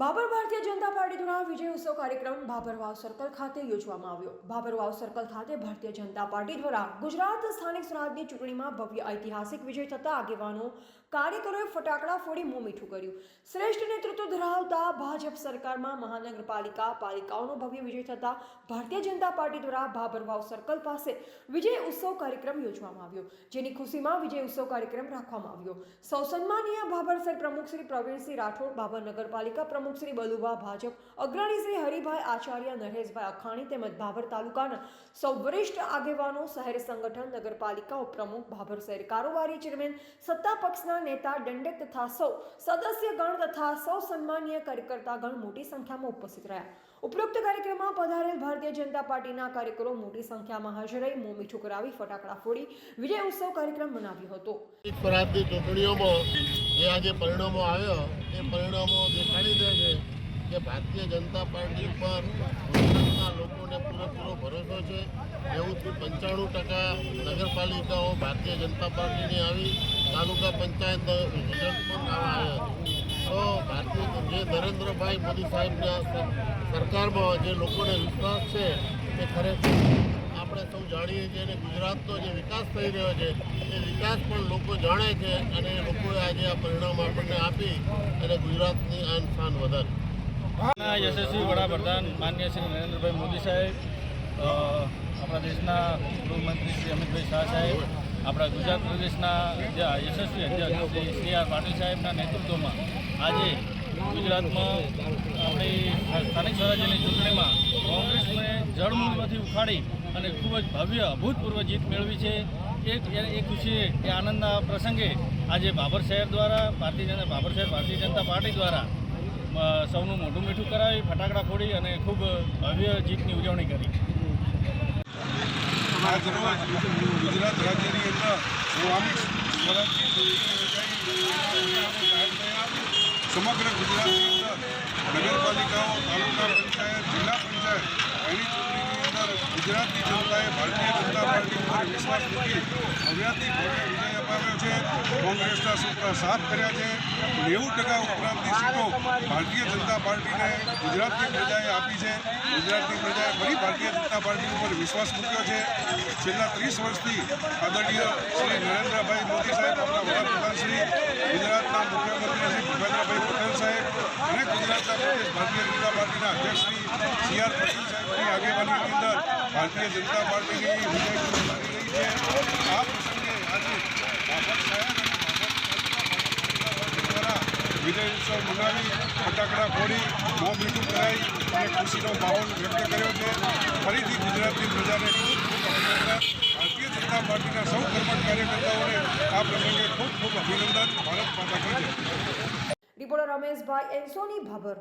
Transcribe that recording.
Babur Bharatiya Janata party દ્વારા વિજય ઉત્સવ કાર્યક્રમ બાબરવાવ સર્કલ ખાતે યોજવામાં આવ્યો. બાબરવાવ સર્કલ ખાતે ભારતીય જનતા પાર્ટી દ્વારા ગુજરાત સ્થાનિક સ્વરાજની ચૂંટણીમાં ભવ્ય ઐતિહાસિક વિજય થતા આગેવાનો, કાર્યકરોએ ફટાકડા ફોડી મોં મીઠું કર્યું. શ્રેષ્ઠ નેતૃત્વ ધરાવતા ભાજપ સરકારમાં મહાનગરપાલિકા, પાલિકાઓનો ભવ્ય વિજય થતા ભારતીય જનતા પાર્ટી દ્વારા બાબરવાવ સર્કલ પાસે વિજય ઉત્સવ કાર્યક્રમ યોજવામાં આવ્યો, જેની ખુશીમાં વિજય ઉત્સવ કાર્યક્રમ રાખવામાં આવ્યો. સૌ સન્માનીય બાબર સર પ્રમુખ શ્રી પ્રવીણસિંહ રાઠોડ બાબર નગરપાલિકા પ્રમુખ શ્રી બલુભા ભાજપ, અગ્રણી શ્રી હરિભાઈ આચાર્ય, નરેશભાઈ અખાણી તેમજ ભાભર તાલુકાના સૌ વરિષ્ઠ આગેવાનો, શહેર સંગઠન, નગરપાલિકાઓ પ્રમુખ, ભાભર શહેર કારોબારી ચેરમેન, સત્તા પક્ષના નેતા, દંડક તથા સૌ સદસ્યગણ તથા સૌ સન્માનીય કાર્યકર્તાગણ મોટી સંખ્યામાં ઉપસ્થિત રહ્યા. ઉપરોક્ત કાર્યક્રમમાં પધારેલ ભારતીય જનતા પાર્ટીના કાર્યકરો મોટી સંખ્યામાં હાજર રહી મોં મીઠું કરાવી ફટાકડા ફોડી, વિજય ઉત્સવ કાર્યક્રમ મનાવ્યો હતો. સ્વરાજની ચૂંટણીઓમાં જે આજે પરિણામો આવ્યો, એ પરિણામો દેખાડી દે છે કે ભારતીય જનતા પાર્ટી પર ગુજરાતના લોકોને પૂરેપૂરો ભરોસો છે. નેવુંથી પંચાણું ટકા નગરપાલિકાઓ ભારતીય જનતા પાર્ટીની આવી, તાલુકા પંચાયત પણ આવા આવ્યા ભારતીય જે નરેન્દ્રભાઈ મોદી સાહેબના સરકારમાં જે લોકોને વિશ્વાસ છે એ ખરેખર આપણે સૌ જાણીએ છીએ અને ગુજરાતનો જે વિકાસ થઈ રહ્યો છે, એ વિકાસ પણ લોકો જાણે છે અને લોકોએ આજે આ પરિણામ આપણને આપી અને ગુજરાતની આન શાન વધારી. યશસ્વી વડાપ્રધાન માન્ય શ્રી નરેન્દ્રભાઈ મોદી સાહેબ આપણા દેશના ગૃહમંત્રી શ્રી અમિતભાઈ શાહ સાહેબ આપણા ગુજરાત પ્રદેશના યશસ્વી અધ્યક્ષ શ્રી સી આર પાટીલ સાહેબના નેતૃત્વમાં આજે ગુજરાતમાં આપણી સ્થાનિક સ્વરાજ્યની ચૂંટણીમાં કોંગ્રેસને જળમૂળમાંથી ઉખાડી અને ખૂબ જ ભવ્ય, અભૂતપૂર્વ જીત મેળવી છે. એક એ ખુશી એ આનંદના પ્રસંગે આજે બાબર શહેર દ્વારા ભારતીય જનતા બાબર શહેર ભારતીય જનતા પાર્ટી દ્વારા સૌનું મોઢું મીઠું કરાવી, ફટાકડા ફોડી અને ખૂબ ભવ્ય જીતની ઉજવણી કરી. આજરોજ ગુજરાત રાજ્યની અંદર સ્વામી સમગ્ર ગુજરાતની અંદર નગરપાલિકાઓ તાલુકા પંચાયત જિલ્લા પંચાયત એની ચૂંટણીની અંદર ગુજરાતની જનતાએ ભારતીય જનતા પાર્ટી ઉપર વિશ્વાસ મૂકી અવ્યાથી ભવ્ય વિજય અપાવ્યો છે. કોંગ્રેસના સૂત્ર સાફ કર્યા છે. નેવું ટકા ઉપરાંતની સીટો ભારતીય જનતા પાર્ટીને ગુજરાતની પ્રજાએ આપી છે. ગુજરાતની પ્રજાએ ફરી ભારતીય જનતા પાર્ટી ઉપર વિશ્વાસ મૂક્યો છે. છેલ્લા ત્રીસ વર્ષથી આદરણીય શ્રી નરેન્દ્રભાઈ મોદી સાહેબ, આપણા વડાપ્રધાન શ્રી ગુજરાતના મુખ્યમંત્રી શ્રી ભૂપેન્દ્રભાઈ પટેલ સાહેબ અને ગુજરાતના પ્રદેશ ભારતીય જનતા પાર્ટીના અધ્યક્ષ શ્રી સી આર પટેલ સાહેબની આગેવાની અંદર ભારતીય જનતા પાર્ટીની વિજય ઉત્સવ મનાવી ફટાકડા ફોડી, મોં મીઠું કરાઈ અને ખુશીનો માહોલ વ્યક્ત કર્યો છે. ફરીથી ગુજરાતની પ્રજાને ભારતીય જનતા પાર્ટીના સૌ કર્મઠ કાર્યકર્તાઓને આ પ્રસંગે ખૂબ ખૂબ અભિનંદન. ભારત માતા કી રિપોર્ટર રમેશભાઈ એન્સોની ભાભર.